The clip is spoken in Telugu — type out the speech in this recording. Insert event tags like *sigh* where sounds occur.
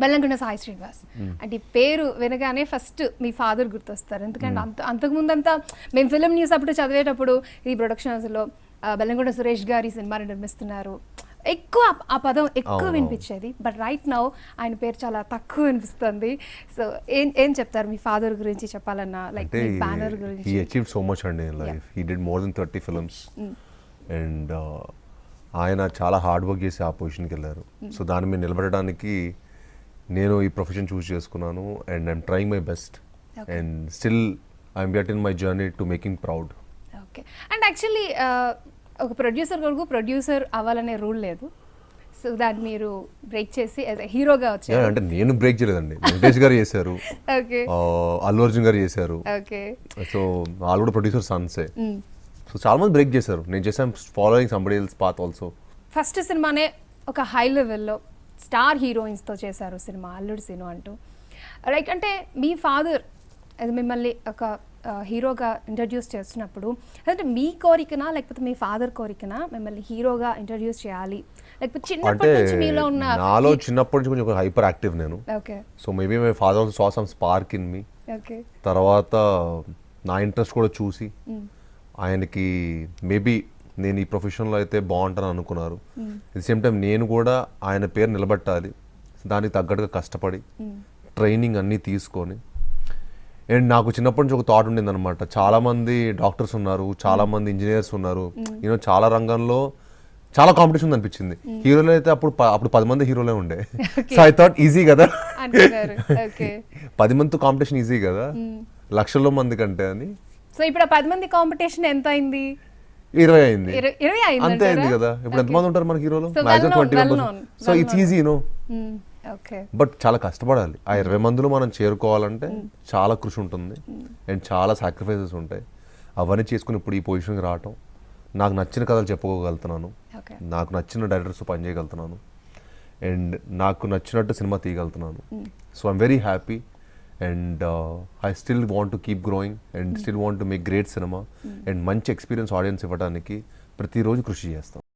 బెల్లంకొండ సాయి శ్రీనివాస్. అంటే ఈ పేరు వినగానే ఫస్ట్ మీ ఫాదర్ గుర్తొస్తారు. ఎందుకంటే అంత అంతకుముందంతా మేము ఫిలిం న్యూస్ అప్పుడు చదివేటప్పుడు ఈ ప్రొడక్షన్ హౌస్లో బెల్లంకొండ సురేష్ గారు సినిమాని నిర్మిస్తున్నారు. ఎక్కువ ఆ- పదం ఎక్కువ. వినిపించేది. బట్ రైట్ నౌ ఆయన పేరు చాలా తక్కువ వినిపిస్తుంది. సో ఏం ఏం చెప్తారు మీ ఫాదర్ గురించి చెప్పాలన్నా? లైక్ బ్యానర్ హీ గురించి. అచీవ్ సో మచ్ అండి in life he did more than thirty films and ఆయన చాలా హార్డ్ వర్క్ చేసి ఆ పొజిషన్కి వెళ్ళారు. సో దాని మీద నిలబడడానికి నేను ఈ ప్రొఫెషన్ చూస్ చేసుకున్నాను and I'm trying my best. And still I'm get in my journey to making proud okay and actually ఒక ప్రొడ్యూసర్ కొరకు ప్రొడ్యూసర్ అవ్వాలనే రూల్ లేదు. సో దాన్ని మీరు బ్రేక్ చేసి యాజ్ హీరోగా వచ్చారు. అంటే నేను బ్రేక్ చేయలేదండి. వెంకటేష్ గారు చేశారు. ఓకే అల్లు అర్జున్ గారు చేశారు. ఓకే సో వాళ్ళు కూడా ప్రొడ్యూసర్ సన్సే సో చాలా మంది బ్రేక్ చేశారు. నేను చేశాను following somebody else path also first సినిమానే ఒక హై లెవెల్లో స్టార్ హీరోయిన్స్తో చేశారు సినిమా అల్లుడు సినిమా అంటూ. లైక్ అంటే మీ ఫాదర్ మిమ్మల్ని ఒక హీరోగా ఇంట్రడ్యూస్ చేస్తున్నప్పుడు అంటే మీ కోరికనా లేకపోతే మీ ఫాదర్ కోరికనా మిమ్మల్ని హీరోగా ఇంట్రడ్యూస్ చేయాలి? లేకపోతే చిన్నప్పటి నుంచి మీలో ఉన్న నాలో చిన్నప్పటి నుంచి కొంచెం హైపర్ యాక్టివ్ నేను. Okay so maybe my father saw some spark in me okay తర్వాత నా ఇంట్రెస్ట్ కూడా చూసి ఆయనకి మేబీ నేను ఈ ప్రొఫెషన్లో అయితే బాగుంటాను అనుకున్నారు. అట్ సేమ్ టైం నేను కూడా ఆయన పేరు నిలబెట్టాలి. దానికి తగ్గట్టుగా కష్టపడి ట్రైనింగ్ అన్నీ తీసుకొని అండ్ నాకు చిన్నప్పటి నుంచి ఒక థాట్ ఉండింది అనమాట చాలా మంది డాక్టర్స్ ఉన్నారు. చాలా మంది ఇంజనీర్స్ ఉన్నారు యూనో చాలా రంగంలో చాలా కాంపిటీషన్ ఉంది అనిపించింది హీరోలు అయితే అప్పుడు అప్పుడు పది మంది హీరోలే ఉండే. సో ఐ థాట్ ఈజీ కదా. *laughs* పది మందితో కాంపిటీషన్ ఈజీ కదా. లక్షల్లో మంది కంటే అని. సో ఇప్పుడు పది మంది కాంపిటీషన్ ఎంత అయింది ఇరవై అయింది. అంతే అయింది? కదా? ఇప్పుడు ఎంతమంది ఉంటారు మనకి హీరోలు? known, twenty members so it's easy no but చాలా కష్టపడాలి. ఆ ఇరవై మందిలో మనం చేరుకోవాలంటే చాలా కృషి ఉంటుంది. అండ్ చాలా సాక్రిఫైసెస్ ఉంటాయి. అవన్నీ చేసుకుని ఇప్పుడు ఈ పొజిషన్కి రావటం నాకు నచ్చిన కథలు చెప్పుకోగలుగుతున్నాను. నాకు నచ్చిన డైరెక్టర్స్ పని చేయగలుగుతున్నాను. అండ్ నాకు నచ్చినట్టు cinema తీయగలుగుతున్నాను. So I'm very happy and I still want to keep growing and still want to make great cinema and మంచి ఎక్స్పీరియన్స్ ఆడియన్స్ ఇవ్వడానికి ప్రతిరోజు కృషి చేస్తాం.